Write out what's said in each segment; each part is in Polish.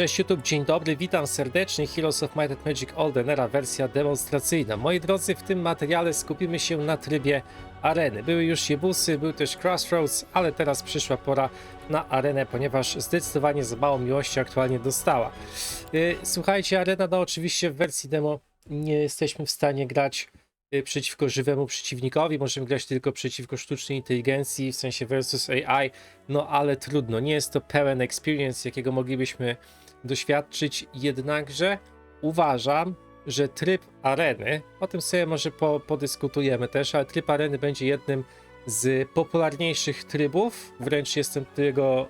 Cześć YouTube, dzień dobry, witam serdecznie. Heroes of Might and Magic Oldenera, wersja demonstracyjna. Moi drodzy, w tym materiale skupimy się na trybie areny. Były już Jebusy, był też Crossroads, ale teraz przyszła pora na arenę, ponieważ zdecydowanie za mało miłości aktualnie dostała. Yy, Słuchajcie, arena, no oczywiście w wersji demo nie jesteśmy w stanie grać y, przeciwko żywemu przeciwnikowi, możemy grać tylko przeciwko sztucznej inteligencji, w sensie versus AI, no ale trudno, nie jest to pełen experience, jakiego moglibyśmy doświadczyć, jednakże uważam, że tryb areny, o tym sobie może po, podyskutujemy też, ale tryb areny będzie jednym z popularniejszych trybów, wręcz jestem tego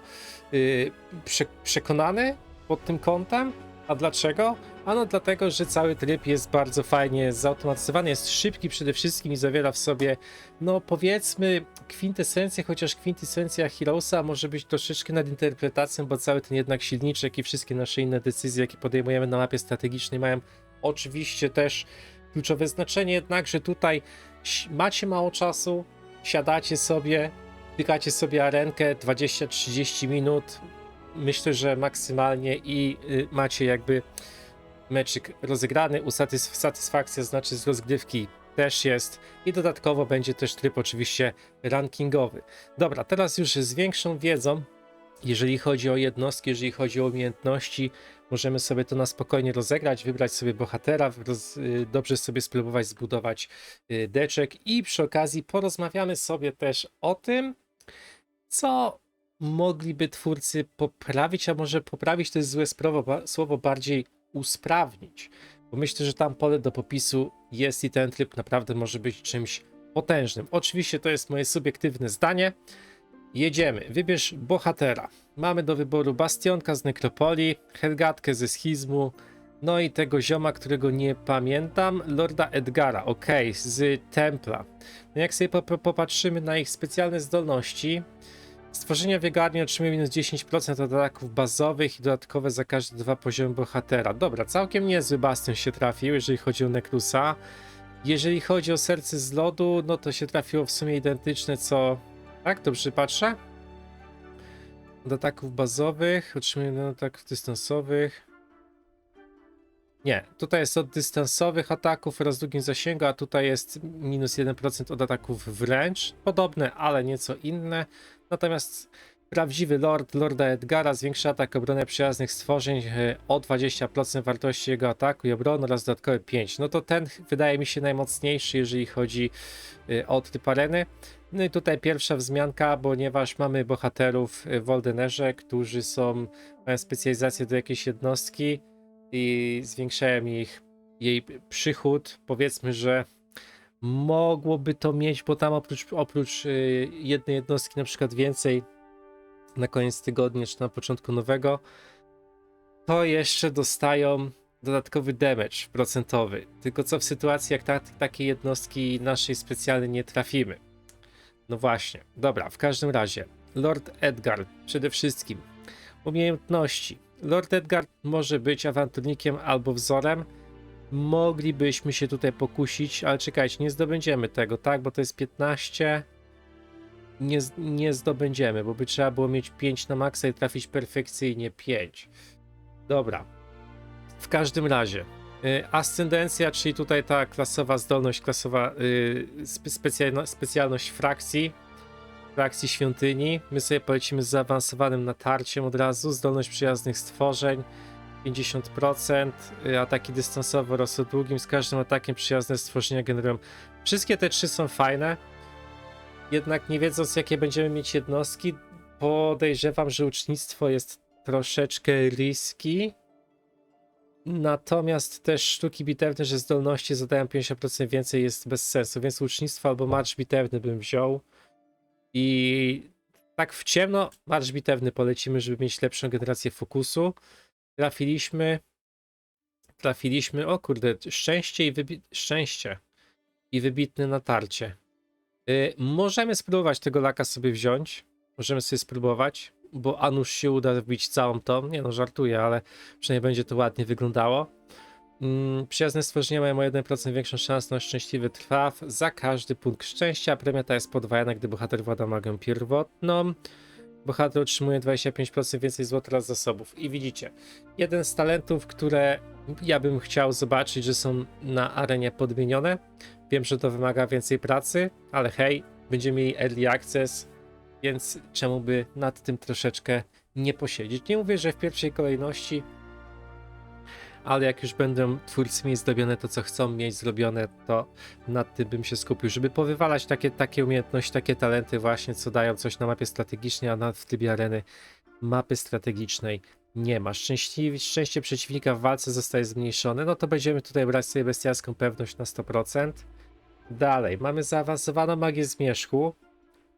y, prze, przekonany pod tym kątem. A dlaczego? Ano dlatego, że cały tryb jest bardzo fajnie zautomatyzowany, jest szybki przede wszystkim i zawiera w sobie, no powiedzmy, kwintesencję, chociaż kwintesencja Heroesa może być troszeczkę nad interpretacją, bo cały ten jednak silniczek i wszystkie nasze inne decyzje, jakie podejmujemy na mapie strategicznej mają oczywiście też kluczowe znaczenie, jednakże tutaj macie mało czasu, siadacie sobie, tykacie sobie arenkę 20-30 minut, myślę, że maksymalnie i y, macie jakby meczyk rozegrany, usatys- satysfakcja znaczy z rozgrywki też jest i dodatkowo będzie też tryb oczywiście rankingowy. Dobra, teraz już z większą wiedzą, jeżeli chodzi o jednostki, jeżeli chodzi o umiejętności, możemy sobie to na spokojnie rozegrać, wybrać sobie bohatera, roz, y, dobrze sobie spróbować zbudować y, deczek i przy okazji porozmawiamy sobie też o tym, co mogliby twórcy poprawić, a może poprawić to jest złe słowo, bardziej usprawnić. Bo myślę, że tam pole do popisu jest i ten tryb naprawdę może być czymś potężnym. Oczywiście to jest moje subiektywne zdanie. Jedziemy. Wybierz bohatera. Mamy do wyboru Bastionka z Nekropolii, Helgatkę ze Schizmu, no i tego zioma, którego nie pamiętam, Lorda Edgara, ok, z Templa. No jak sobie po- popatrzymy na ich specjalne zdolności, Stworzenia biegarni otrzymuje minus 10% od ataków bazowych i dodatkowe za każde dwa poziomy bohatera. Dobra, całkiem niezły bastion się trafił, jeżeli chodzi o Nekrusa. Jeżeli chodzi o serce z lodu, no to się trafiło w sumie identyczne co... Tak, dobrze patrzę? Od ataków bazowych, otrzymuje ataków dystansowych. Nie, tutaj jest od dystansowych ataków oraz długim zasięgu, a tutaj jest minus 1% od ataków wręcz. Podobne, ale nieco inne. Natomiast prawdziwy Lord Lorda Edgara zwiększa atak obronę przyjaznych stworzeń e, o 20% wartości jego ataku i obrony oraz dodatkowe 5. No to ten wydaje mi się najmocniejszy, jeżeli chodzi e, o typ areny. No i tutaj pierwsza wzmianka, ponieważ mamy bohaterów w Oldenerze, którzy są, mają specjalizację do jakiejś jednostki i zwiększają ich jej przychód. Powiedzmy, że mogłoby to mieć, bo tam oprócz, oprócz y, jednej jednostki na przykład więcej na koniec tygodnia czy na początku nowego, to jeszcze dostają dodatkowy damage procentowy. Tylko co w sytuacji, jak ta, takiej jednostki naszej specjalnie nie trafimy. No właśnie, dobra, w każdym razie Lord Edgar przede wszystkim umiejętności. Lord Edgar może być awanturnikiem albo wzorem, moglibyśmy się tutaj pokusić, ale czekajcie, nie zdobędziemy tego, tak? Bo to jest 15. Nie, nie zdobędziemy, bo by trzeba było mieć 5 na maksa i trafić perfekcyjnie 5. Dobra. W każdym razie. y, Ascendencja, czyli tutaj ta klasowa zdolność, klasowa y, spe, specjalno, specjalność frakcji, frakcji świątyni. My sobie polecimy z zaawansowanym natarciem od razu, zdolność przyjaznych stworzeń, 50%, y, ataki dystansowe oraz o długim. Z każdym atakiem przyjazne stworzenia generują. Wszystkie te trzy są fajne. Jednak nie wiedząc, jakie będziemy mieć jednostki, podejrzewam, że ucznictwo jest troszeczkę riski. Natomiast też sztuki bitewne, że zdolności zadają 50% więcej, jest bez sensu. Więc ucznictwo albo marsz bitewny bym wziął. I tak w ciemno marsz bitewny polecimy, żeby mieć lepszą generację fokusu trafiliśmy. Trafiliśmy. O kurde, szczęście i wybi- szczęście i wybitne natarcie. Y, możemy spróbować tego laka sobie wziąć. Możemy sobie spróbować, bo a nuż się uda wbić całą tą. Nie no, żartuję, ale przynajmniej będzie to ładnie wyglądało. Mm, przyjazne stworzenia mają o 1% większą szansę na szczęśliwy traf za każdy punkt szczęścia. Premia ta jest podwajana, gdy bohater włada magią pierwotną. bohater otrzymuje 25% więcej złota z zasobów. I widzicie, jeden z talentów, które ja bym chciał zobaczyć, że są na arenie podmienione. Wiem, że to wymaga więcej pracy, ale hej, będziemy mieli early access, więc czemu by nad tym troszeczkę nie posiedzieć. Nie mówię, że w pierwszej kolejności, ale jak już będą twórcy mieć zrobione to, co chcą mieć zrobione, to nad tym bym się skupił, żeby powywalać takie, takie umiejętności, takie talenty właśnie, co dają coś na mapie strategicznej, a na, w trybie areny mapy strategicznej nie ma. Szczęśliwie, szczęście przeciwnika w walce zostaje zmniejszone, no to będziemy tutaj brać sobie bestialską pewność na 100%. Dalej, mamy zaawansowaną magię zmierzchu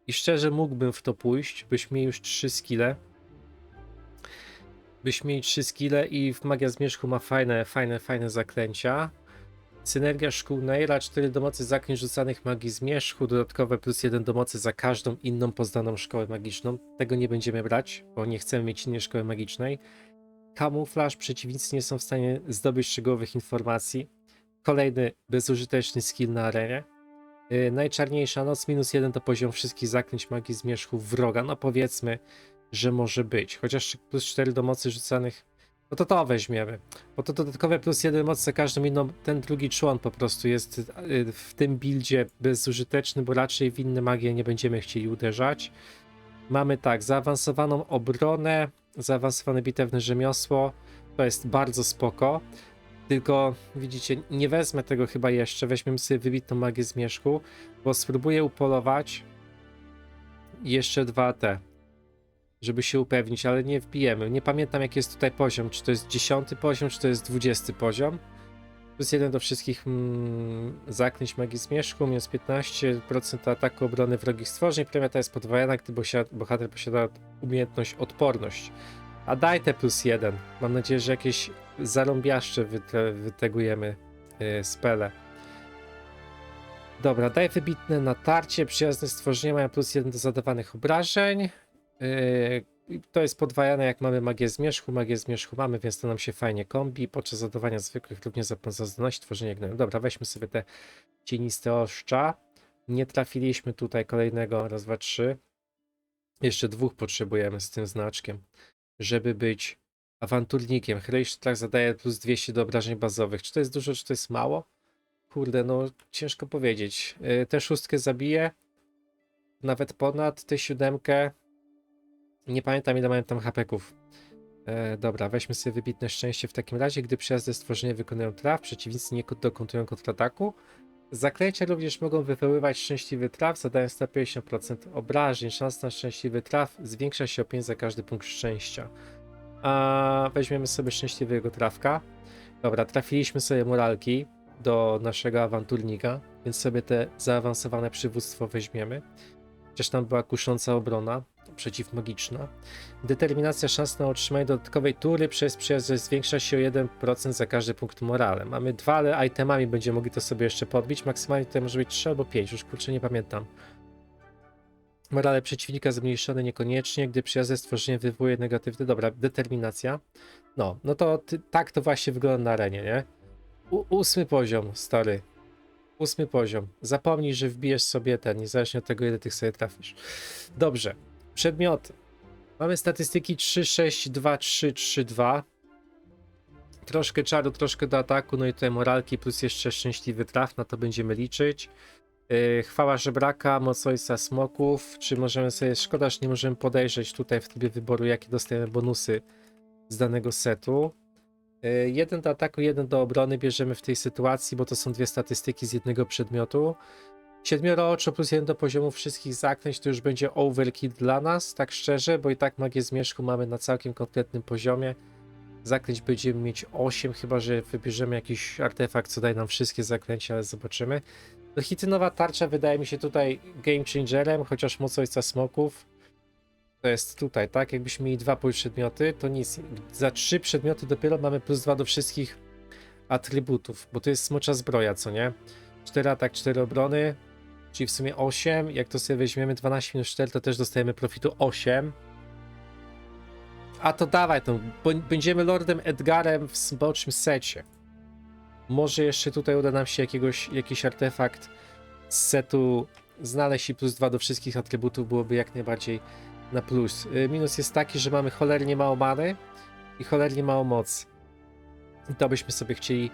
i szczerze mógłbym w to pójść, byśmy już 3 skille. Byśmy mieli 3 skille i w magia zmierzchu ma fajne, fajne, fajne zaklęcia. Synergia szkół Neira, 4 do mocy zaklęć rzucanych magii zmierzchu, dodatkowe plus 1 do mocy za każdą inną poznaną szkołę magiczną. Tego nie będziemy brać, bo nie chcemy mieć innej szkoły magicznej. Kamuflaż, przeciwnicy nie są w stanie zdobyć szczegółowych informacji. Kolejny bezużyteczny skill na arenie. Yy, najczarniejsza noc, minus 1 do poziomu wszystkich zaklęć magii zmierzchu wroga. No powiedzmy, że może być. Chociaż plus 4 do mocy rzucanych no to to weźmiemy. Bo to dodatkowe plus jeden moc za każdą inną, ten drugi człon po prostu jest y, w tym buildzie bezużyteczny, bo raczej w inne magie nie będziemy chcieli uderzać. Mamy tak, zaawansowaną obronę, zaawansowane bitewne rzemiosło, to jest bardzo spoko. Tylko widzicie, nie wezmę tego chyba jeszcze, weźmiemy sobie wybitną magię zmierzchu, bo spróbuję upolować jeszcze dwa te żeby się upewnić, ale nie wbijemy. Nie pamiętam jaki jest tutaj poziom, czy to jest 10 poziom, czy to jest 20 poziom. Plus 1 do wszystkich mm, zaklęć magii zmierzchu, minus 15% ataku obrony wrogich stworzeń. Premia ta jest podwojona, gdy bohater posiada umiejętność odporność. A daj te plus 1. Mam nadzieję, że jakieś zarąbiaszcze wyte, wytegujemy yy, spele. Dobra, daj wybitne natarcie. Przyjazne stworzenia mają plus 1 do zadawanych obrażeń. Yy, to jest podwajane jak mamy magię zmierzchu, magię zmierzchu mamy, więc to nam się fajnie kombi. Podczas zadawania zwykłych również za, za zdolność tworzenia. Dobra, weźmy sobie te cieniste oszcza. Nie trafiliśmy tutaj kolejnego, raz, dwa, trzy. Jeszcze dwóch potrzebujemy z tym znaczkiem, żeby być awanturnikiem. Heroiczny zadaje plus 200 do obrażeń bazowych. Czy to jest dużo, czy to jest mało? Kurde, no ciężko powiedzieć. Yy, tę szóstkę zabiję. Nawet ponad tę siódemkę nie pamiętam ile mają tam hapeków. E, dobra, weźmy sobie wybitne szczęście w takim razie. Gdy przejazdy stworzenia wykonują traf, przeciwnicy nie dokonują kontrataku. Zaklęcia również mogą wywoływać szczęśliwy traf, zadając 150% obrażeń. Szansa na szczęśliwy traf zwiększa się o 5 za każdy punkt szczęścia. A weźmiemy sobie szczęśliwego trafka. Dobra, trafiliśmy sobie moralki do naszego awanturnika, więc sobie te zaawansowane przywództwo weźmiemy. Chociaż tam była kusząca obrona przeciwmagiczna. Determinacja szans na otrzymanie dodatkowej tury przez przyjazd zwiększa się o 1% za każdy punkt morale. Mamy dwa, ale itemami będziemy mogli to sobie jeszcze podbić. Maksymalnie tutaj może być 3 albo 5, już kurczę nie pamiętam. Morale przeciwnika zmniejszone niekoniecznie, gdy przyjazd stworzenie wywołuje negatywny. Dobra, determinacja. No, no to ty, tak to właśnie wygląda na arenie, nie? U, ósmy poziom, stary. Ósmy poziom. Zapomnij, że wbijesz sobie ten, niezależnie od tego, ile tych sobie trafisz. Dobrze. Przedmioty. Mamy statystyki 3, 6, 2, 3, 3, 2. Troszkę czaru, troszkę do ataku, no i tutaj moralki plus jeszcze szczęśliwy traf, na to będziemy liczyć. Yy, chwała żebraka, moc ojca smoków. Czy możemy sobie, szkoda, że nie możemy podejrzeć tutaj w trybie wyboru, jakie dostajemy bonusy z danego setu. Yy, jeden do ataku, jeden do obrony bierzemy w tej sytuacji, bo to są dwie statystyki z jednego przedmiotu. Siedmioro oczu plus jeden do poziomu wszystkich zaklęć to już będzie overkill dla nas, tak szczerze, bo i tak magię zmierzchu mamy na całkiem konkretnym poziomie. Zaklęć będziemy mieć 8, chyba że wybierzemy jakiś artefakt, co daje nam wszystkie zaklęcia, ale zobaczymy. No hitynowa tarcza wydaje mi się tutaj game changerem, chociaż moc ojca smoków to jest tutaj, tak? Jakbyśmy mieli dwa przedmioty, to nic. Za trzy przedmioty dopiero mamy plus dwa do wszystkich atrybutów, bo to jest smocza zbroja, co nie? 4 atak, 4 obrony, czyli w sumie 8. Jak to sobie weźmiemy 12 minus 4, to też dostajemy profitu 8. A to dawaj, to będziemy Lordem Edgarem w zboczym secie. Może jeszcze tutaj uda nam się jakiegoś, jakiś artefakt z setu znaleźć i plus 2 do wszystkich atrybutów byłoby jak najbardziej na plus. Y, Minus jest taki, że mamy cholernie mało many i cholernie mało mocy. I to byśmy sobie chcieli,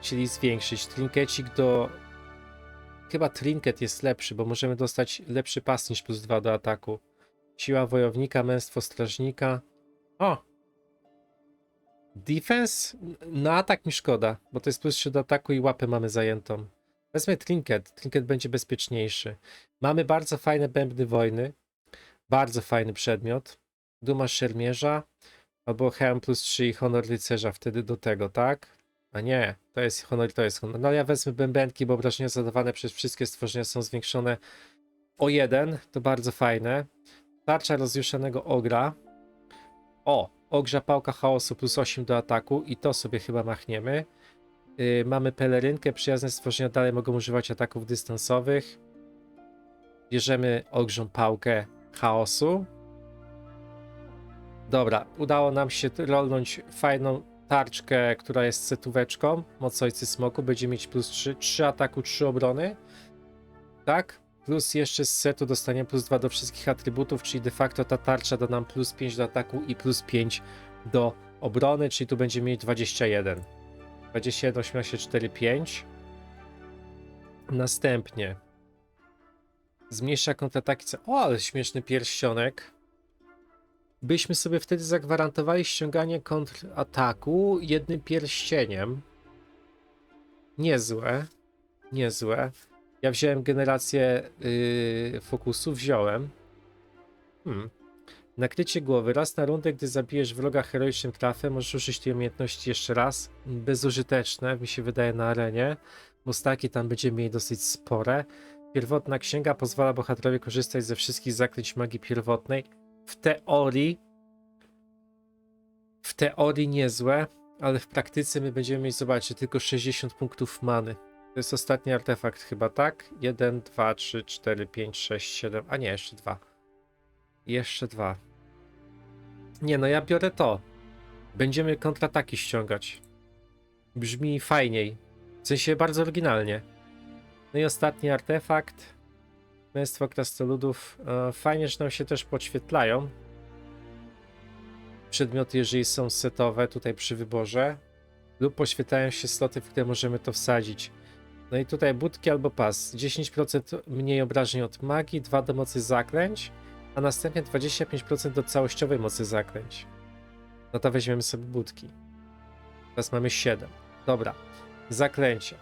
chcieli zwiększyć. Trinkecik do... Chyba trinket jest lepszy, bo możemy dostać lepszy pas niż plus 2 do ataku. Siła wojownika, męstwo strażnika. O! Defense? Na atak mi szkoda, bo to jest plus 3 do ataku i łapę mamy zajętą. Wezmę trinket. Trinket będzie bezpieczniejszy. Mamy bardzo fajne bębny wojny. Bardzo fajny przedmiot. Duma szermierza. Albo hełm plus 3 i honor rycerza wtedy do tego, tak? A nie, to jest honor, to jest honor. No ja wezmę bębenki, bo obrażenia zadawane przez wszystkie stworzenia są zwiększone o jeden. To bardzo fajne. Tarcza rozjuszonego ogra. O, ogrza pałka chaosu plus 8 do ataku i to sobie chyba machniemy. Yy, mamy pelerynkę, przyjazne stworzenia dalej mogą używać ataków dystansowych. Bierzemy ogrzą pałkę chaosu. Dobra, udało nam się rolnąć fajną tarczkę, która jest setóweczką. Moc ojcy smoku będzie mieć plus 3, 3 ataku, 3 obrony. Tak? Plus jeszcze z setu dostaniemy plus 2 do wszystkich atrybutów, czyli de facto ta tarcza da nam plus 5 do ataku i plus 5 do obrony, czyli tu będziemy mieć 21. 21, 18, 4, 5. Następnie zmniejsza kontrataki. O, ale śmieszny pierścionek. Byśmy sobie wtedy zagwarantowali ściąganie kontrataku jednym pierścieniem. Niezłe. Niezłe. Ja wziąłem generację yy, fokusu, wziąłem. Hmm. Nakrycie głowy. Raz na rundę, gdy zabijesz wroga heroicznym trafem, możesz użyć tej umiejętności jeszcze raz. Bezużyteczne, mi się wydaje, na arenie, bo staki tam będziemy mieli dosyć spore. Pierwotna księga pozwala bohaterowi korzystać ze wszystkich zaklęć magii pierwotnej. W teorii w teorii niezłe, ale w praktyce my będziemy mieć, zobaczcie, tylko 60 punktów many. To jest ostatni artefakt chyba, tak? 1, 2, 3, 4, 5, 6, 7, a nie, jeszcze dwa. Jeszcze dwa. Nie, no ja biorę to. Będziemy kontrataki ściągać. Brzmi fajniej. W sensie bardzo oryginalnie. No i ostatni artefakt. Męstwo krasnoludów. E, Fajnie, że nam się też podświetlają. Przedmioty, jeżeli są setowe tutaj przy wyborze. Lub poświetlają się sloty, w które możemy to wsadzić. No i tutaj budki albo pas. 10% mniej obrażeń od magii, 2 do mocy zaklęć, a następnie 25% do całościowej mocy zaklęć. No to weźmiemy sobie budki. Teraz mamy 7. Dobra. Zaklęcie.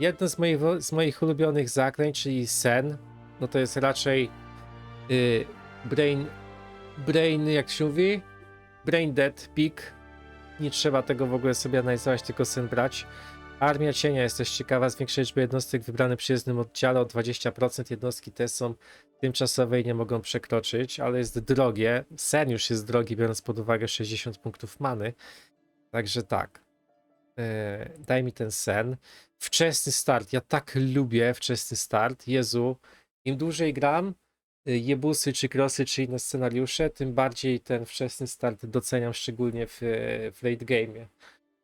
Jedno z moich, z moich ulubionych zaklęć, czyli sen, no to jest raczej yy, brain, brain, jak się mówi? Brain dead peak. Nie trzeba tego w ogóle sobie analizować, tylko sen brać. Armia Cienia jest też ciekawa, zwiększa liczbę jednostek wybranych przy jednym oddziale o 20%. Jednostki te są tymczasowe i nie mogą przekroczyć, ale jest drogie. Sen już jest drogi, biorąc pod uwagę 60 punktów many. Także tak. E, daj mi ten sen. Wczesny start. Ja tak lubię wczesny start. Jezu, im dłużej gram, y, jebusy czy krosy czy inne scenariusze, tym bardziej ten wczesny start doceniam, szczególnie w, w late game'ie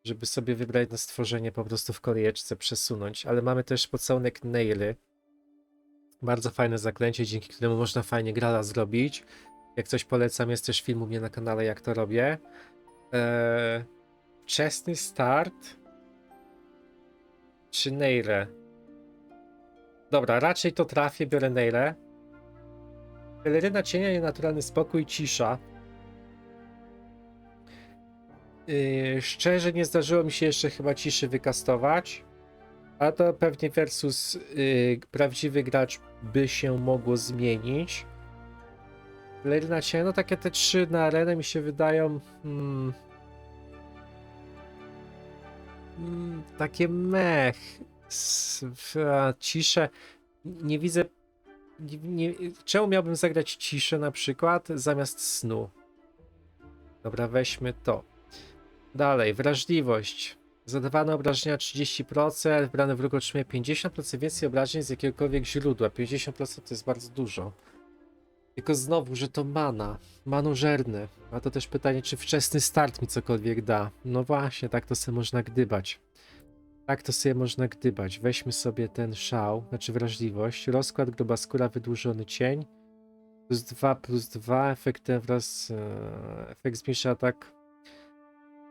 żeby sobie wybrać jedno stworzenie po prostu w kolejeczce, przesunąć. Ale mamy też pocałunek Naily. Bardzo fajne zaklęcie, dzięki któremu można fajnie grala zrobić. Jak coś polecam, jest też film u mnie na kanale, jak to robię. Eee, wczesny start czy Naile? Dobra, raczej to trafię, biorę Naile. Peleryna cienia, nienaturalny spokój, cisza. Yy, szczerze nie zdarzyło mi się jeszcze chyba ciszy wykastować. A to pewnie versus yy, prawdziwy gracz by się mogło zmienić. Peleryna cienia, no takie te trzy na arenę mi się wydają hmm, mm, takie mech. W- ciszę. Nie widzę. Nie, nie, czemu miałbym zagrać ciszę na przykład zamiast snu? Dobra, weźmy to. Dalej, wrażliwość. Zadawane obrażenia 30%, wybrany wróg otrzymuje 50% więcej obrażeń z jakiegokolwiek źródła. 50% to jest bardzo dużo. Tylko znowu, że to mana. Manożerny. A to też pytanie, czy wczesny start mi cokolwiek da. No właśnie, tak to sobie można gdybać. Tak to sobie można gdybać. Weźmy sobie ten szał, znaczy wrażliwość. Rozkład, gruba skóra, wydłużony cień. Plus 2, plus 2, efektem wraz. E, efekt zmniejsza atak.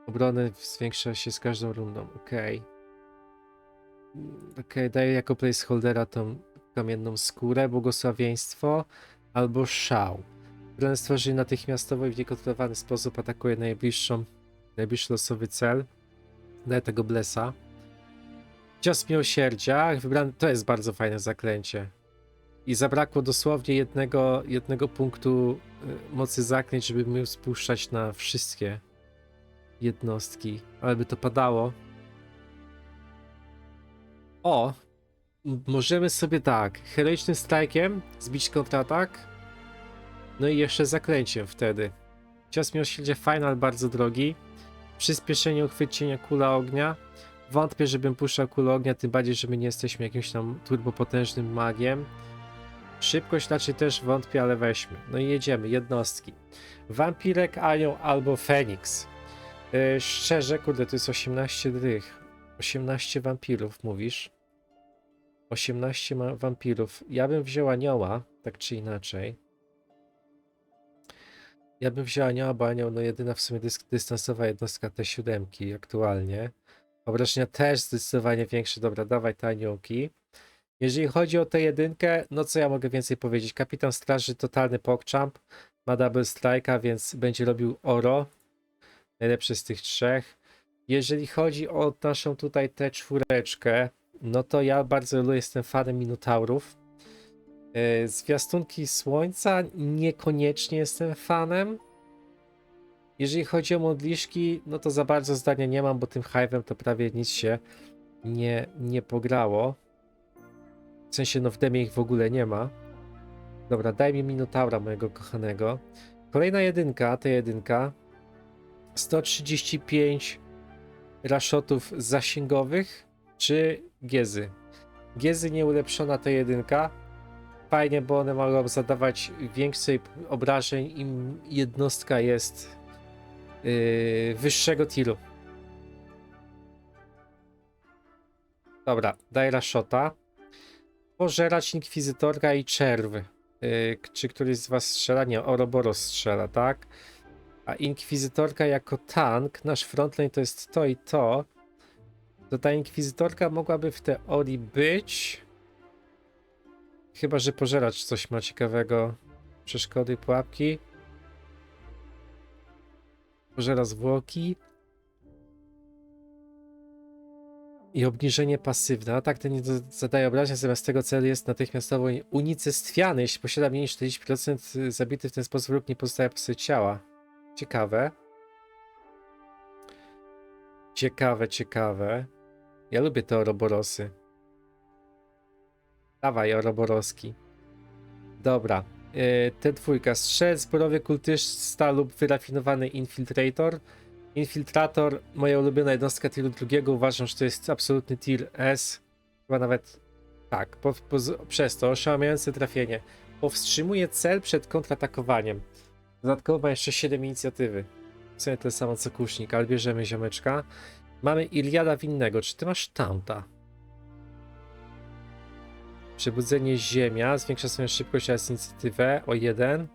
Obrony zwiększa się z każdą rundą. Okej. Mm, Okej, daję jako placeholdera tą kamienną skórę, błogosławieństwo albo szał. Wręcz stworzy natychmiastowo i w niekontrolowany sposób atakuje najbliższą, najbliższy losowy cel. Daję tego blesa. Cios miłosierdzia. Wybrany, to jest bardzo fajne zaklęcie. I zabrakło dosłownie jednego, jednego punktu y, mocy zaklęć, żeby móc spuszczać na wszystkie jednostki. Ale by to padało. O! Możemy sobie tak, heroicznym strajkiem zbić kontratak. No i jeszcze zaklęciem wtedy. Cios miłosierdzia fajny, ale bardzo drogi. Przyspieszenie uchwycienia kula ognia. Wątpię, żebym puszczał kulę ognia, tym bardziej, że my nie jesteśmy jakimś tam turbopotężnym magiem. Szybkość raczej też wątpię, ale weźmy. No i jedziemy, jednostki. Wampirek, Anioł albo Feniks. Yy, szczerze, kurde, to jest 18 drych. 18 wampirów, mówisz? 18 ma wampirów. Ja bym wziął anioła, tak czy inaczej. Ja bym wziął anioła, bo anioł no jedyna w sumie dystansowa jednostka te siódemki aktualnie. Obrażenia też zdecydowanie większe. Dobra, dawaj te aniołki. Jeżeli chodzi o tę jedynkę, no co ja mogę więcej powiedzieć? Kapitan Straży, totalny pokchamp, ma double strike'a, więc będzie robił oro. Najlepszy z tych trzech. Jeżeli chodzi o naszą tutaj tę czwóreczkę, no to ja bardzo jestem fanem Minotaurów. Yy, Zwiastunki Słońca niekoniecznie jestem fanem. Jeżeli chodzi o modliszki, no to za bardzo zdania nie mam, bo tym Hive'em to prawie nic się nie, nie pograło. W sensie, no w demie ich w ogóle nie ma. Dobra, daj mi Minotaura mojego kochanego. Kolejna jedynka, ta jedynka. 135 raszotów zasięgowych czy Giezy. Giezy nieulepszona ta jedynka. Fajnie, bo one mogą zadawać więcej obrażeń im jednostka jest yy, wyższego tiru. Dobra, daj raszota. Pożerać Inkwizytorka i Czerwy. Yy, czy któryś z was strzela? Nie, Ouroboros strzela, tak? A Inkwizytorka jako tank, nasz frontline to jest to i to. To ta Inkwizytorka mogłaby w teorii być. Chyba, że pożeracz coś ma ciekawego. Przeszkody, pułapki. Pożera zwłoki. I obniżenie pasywne. Atak ten nie zadaje obrażeń, zamiast tego cel jest natychmiastowo unicestwiany. Jeśli posiada mniej niż 40% zabity w ten sposób lub nie pozostaje po ciała. Ciekawe. Ciekawe, ciekawe. Ja lubię te Ouroborosy. Dawaj, Ouroborowski. Dobra. Ten dwójka. Strzelec, zborowy kultysta lub wyrafinowany infiltrator. Infiltrator, moja ulubiona jednostka tiru drugiego. Uważam, że to jest absolutny tier S. Chyba nawet tak. Po, po, przez to oszałamiające trafienie. Powstrzymuje cel przed kontratakowaniem. Dodatkowo ma jeszcze 7 inicjatywy. W sumie tyle samo co kusznik, ale bierzemy ziomeczka. Mamy Iliada Winnego. Czy ty masz tamta? Przebudzenie Ziemia. Zwiększa swoją szybkość oraz inicjatywę o 1.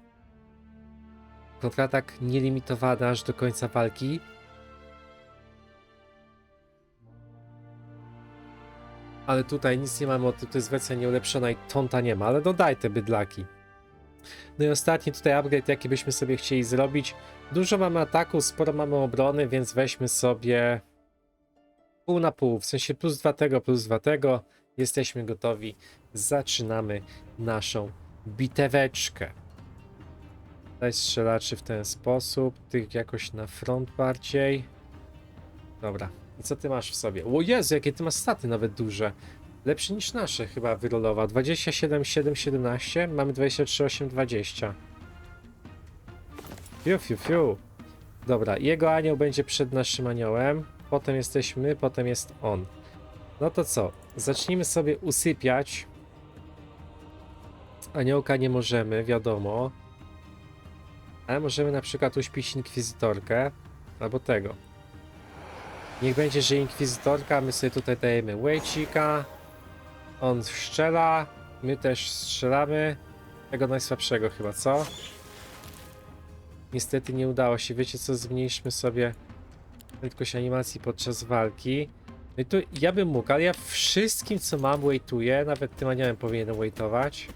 Kontratak nielimitowany aż do końca walki. Ale tutaj nic nie mamy, o tym, to jest wersja nieulepszona i tonta nie ma, ale dodaj te bydlaki. No i ostatni tutaj upgrade, jaki byśmy sobie chcieli zrobić. Dużo mamy ataku, sporo mamy obrony, więc weźmy sobie pół na pół, w sensie plus dwa tego, plus dwa tego. Jesteśmy gotowi. Zaczynamy naszą biteweczkę. Daj strzelaczy w ten sposób, tych jakoś na front bardziej. Dobra, i co ty masz w sobie? O Jezu, jakie ty masz staty nawet duże. Lepsze niż nasze chyba wyrolowa. 27, 7, 17, mamy 23, 8, 20. Fiu, fiu, fiu. Dobra, jego anioł będzie przed naszym aniołem. Potem jesteśmy, potem jest on. No to co? Zacznijmy sobie usypiać. Aniołka nie możemy, wiadomo. Ale możemy na przykład uśpić inkwizytorkę. Albo tego. Niech będzie, że inkwizytorka, my sobie tutaj dajemy Wejcika. On strzela, my też strzelamy. Tego najsłabszego chyba, co? Niestety nie udało się. Wiecie co? Zmniejszmy sobie prędkość animacji podczas walki. No i tu ja bym mógł, ale ja wszystkim co mam waituję, nawet tym aniołem powinienem waitować.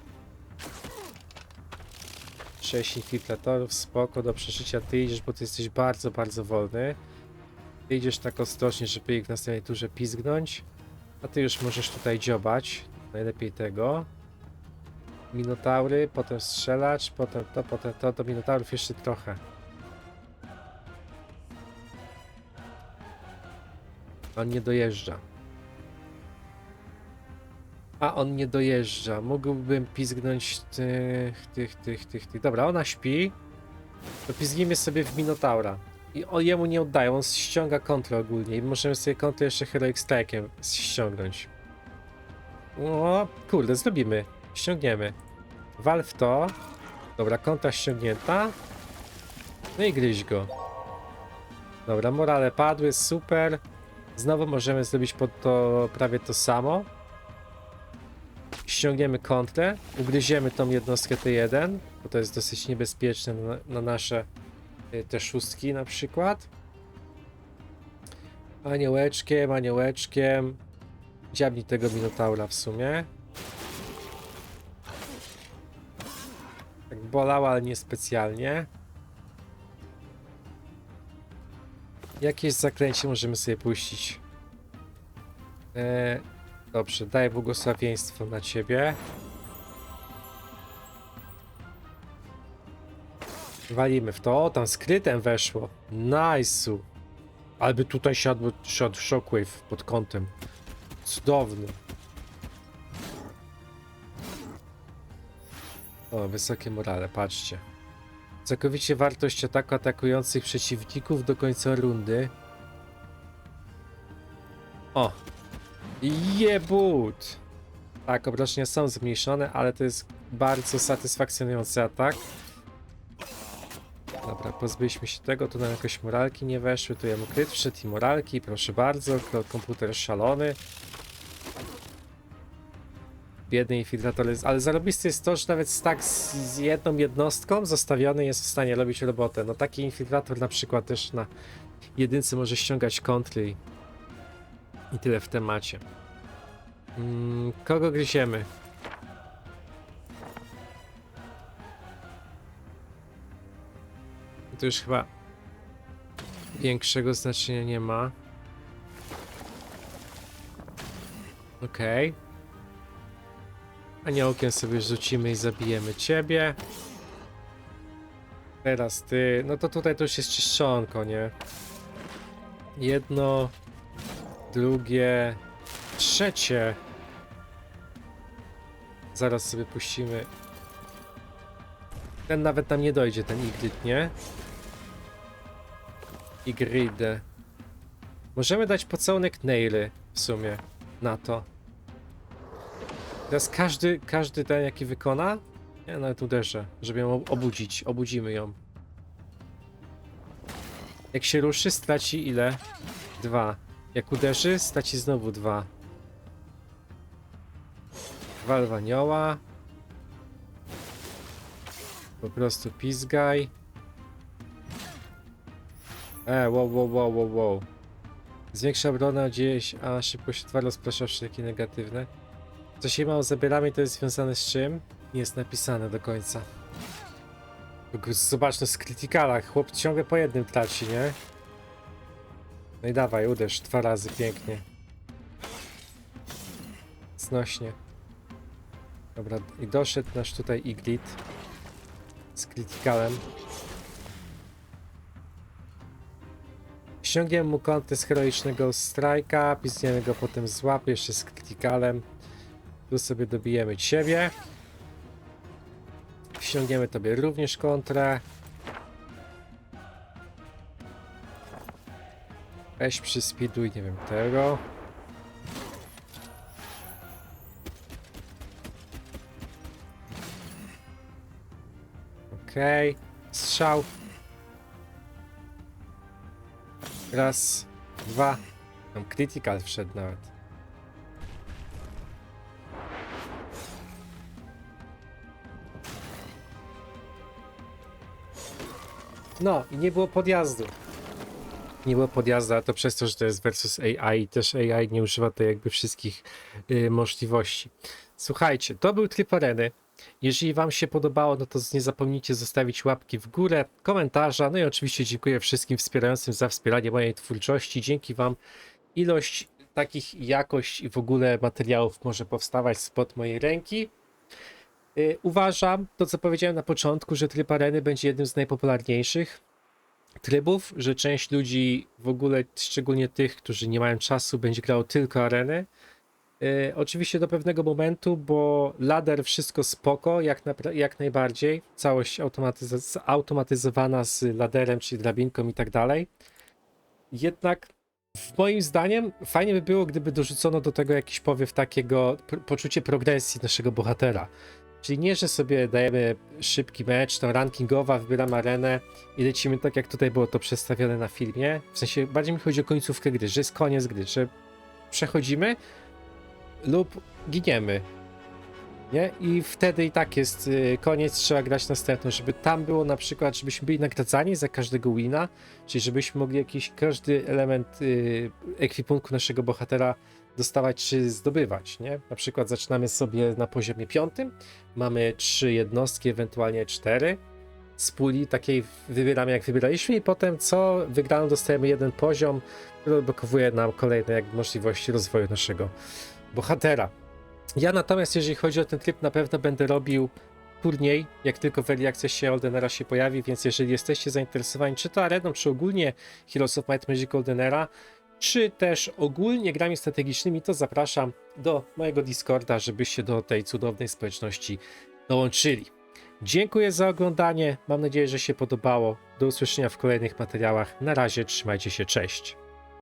6 infiltratorów, spoko, do przeżycia ty idziesz, bo ty jesteś bardzo, bardzo wolny. Ty idziesz tak ostrożnie, żeby ich w następnej turze pizgnąć. A ty już możesz tutaj dziobać. Najlepiej tego. Minotaury, potem strzelacz, potem to, potem to. Do minotaurów jeszcze trochę. On nie dojeżdża. A on nie dojeżdża. Mógłbym pizgnąć tych, tych, tych, tych, tych. Dobra, ona śpi. To pizgniemy sobie w Minotaura. I o jemu nie oddają, on ściąga kontrę ogólnie. I możemy sobie kontrę jeszcze Heroic Strike'em ściągnąć. O, kurde, zrobimy. Ściągniemy. Wal w to. Dobra, kontra ściągnięta. No i gryź go. Dobra, morale padły, super. Znowu możemy zrobić pod to prawie to samo. Ściągniemy kontrę, ugryziemy tą jednostkę T1, bo to jest dosyć niebezpieczne na, na nasze y, te szóstki na przykład. Aniołeczkiem, aniołeczkiem. Dziabnij tego Minotaura w sumie. Tak bolała, ale nie Jakieś zaklęcie możemy sobie puścić. E, dobrze, daję błogosławieństwo na ciebie. Walimy w to. O, tam skrytem weszło. Nice'u. Alby tutaj siadł, siadł shockwave pod kątem. Cudowny. O, wysokie morale, patrzcie. Całkowicie wartość ataku atakujących przeciwników do końca rundy. O! Jebut! Tak, obrażenia są zmniejszone, ale to jest bardzo satysfakcjonujący atak. Dobra, pozbyliśmy się tego, tu nam jakoś moralki nie weszły, tu ja mu kryt wszedł i moralki, proszę bardzo, ko- komputer szalony. Biedny infiltrator ale zarobisty jest to, że nawet stack z, jedną jednostką zostawiony jest w stanie robić robotę. No taki infiltrator na przykład też na jedynce może ściągać kontry i, i tyle w temacie. Mm, kogo gryziemy? To już chyba większego znaczenia nie ma. Okej. Aniołkiem sobie rzucimy i zabijemy ciebie. Teraz ty. No to tutaj to już jest czyszczonko, nie? Jedno, drugie, trzecie. Zaraz sobie puścimy. Ten nawet nam nie dojdzie, ten Igrit, nie? Igridę. Możemy dać pocałunek Nairy w sumie na to. Teraz każdy, każdy ten jaki wykona, ja nawet uderzę, żeby ją ob- obudzić. Obudzimy ją. Jak się ruszy, straci ile? Dwa. Jak uderzy, straci znowu dwa. Wal w anioła. Po prostu pizgaj. E, wow, wow, wow, wow, wow. Zwiększa obronę gdzieś, a szybkość trwa rozprasza wszelkie negatywne. Co się mało zabieramy, to jest związane z czym? Nie jest napisane do końca. Zobacz, no z krytykala, chłop ciągle po jednym traci, nie? No i dawaj, uderz dwa razy, pięknie. Znośnie. Dobra, i doszedł nasz tutaj Iglit z krytykalem. Ściągniemy mu kąty z heroicznego strajka, pisniemy go potem z łapy jeszcze z krytykalem. Tu sobie dobijemy ciebie. Ściągniemy tobie również kontrę. Weź przyspiduj, nie wiem, tego. Okej. Strzał. Raz, dwa. Tam critical wszedł nawet. No i nie było podjazdu. Nie było podjazdu, a to przez to, że to jest versus AI też AI nie używa tutaj jakby wszystkich y, możliwości. Słuchajcie, to był tryb areny. Jeżeli Wam się podobało, no to nie zapomnijcie zostawić łapki w górę, komentarza, no i oczywiście dziękuję wszystkim wspierającym za wspieranie mojej twórczości. Dzięki Wam ilość takich jakość i w ogóle materiałów może powstawać spod mojej ręki. Y, Uważam, to co powiedziałem na początku, że tryb areny będzie jednym z najpopularniejszych trybów, że część ludzi w ogóle, szczególnie tych, którzy nie mają czasu, będzie grało tylko areny. E, oczywiście do pewnego momentu, bo ladder wszystko spoko, jak, napra- jak najbardziej. Całość automatyz- zautomatyzowana z laderem, czyli drabinką i tak dalej. Jednak w moim zdaniem fajnie by było, gdyby dorzucono do tego jakiś powiew takiego poczucie progresji naszego bohatera. Czyli nie, że sobie dajemy szybki mecz, tam rankingowa, wybieramy arenę i lecimy tak, jak tutaj było to przedstawione na filmie. W sensie bardziej mi chodzi o końcówkę gry, że jest koniec gry, że przechodzimy lub giniemy. Nie? I wtedy i tak jest y, koniec, trzeba grać następną, żeby tam było na przykład, żebyśmy byli nagradzani za każdego wina, czyli żebyśmy mogli jakiś każdy element y, ekwipunku naszego bohatera dostawać czy zdobywać, nie? Na przykład zaczynamy sobie na poziomie piątym, mamy trzy jednostki, ewentualnie cztery z puli takiej wybieramy jak wybieraliśmy i potem co wygraną dostajemy jeden poziom, który odblokowuje nam kolejne jakby możliwości rozwoju naszego bohatera. Ja natomiast, jeżeli chodzi o ten tryb, na pewno będę robił turniej, jak tylko w Early Accessie Oldenera się pojawi, więc jeżeli jesteście zainteresowani czy to areną, czy ogólnie Heroes of Might Magic Oldenera, czy też ogólnie grami strategicznymi, to zapraszam do mojego Discorda, żebyście do tej cudownej społeczności dołączyli. Dziękuję za oglądanie. Mam nadzieję, że się podobało. Do usłyszenia w kolejnych materiałach. Na razie, trzymajcie się, cześć.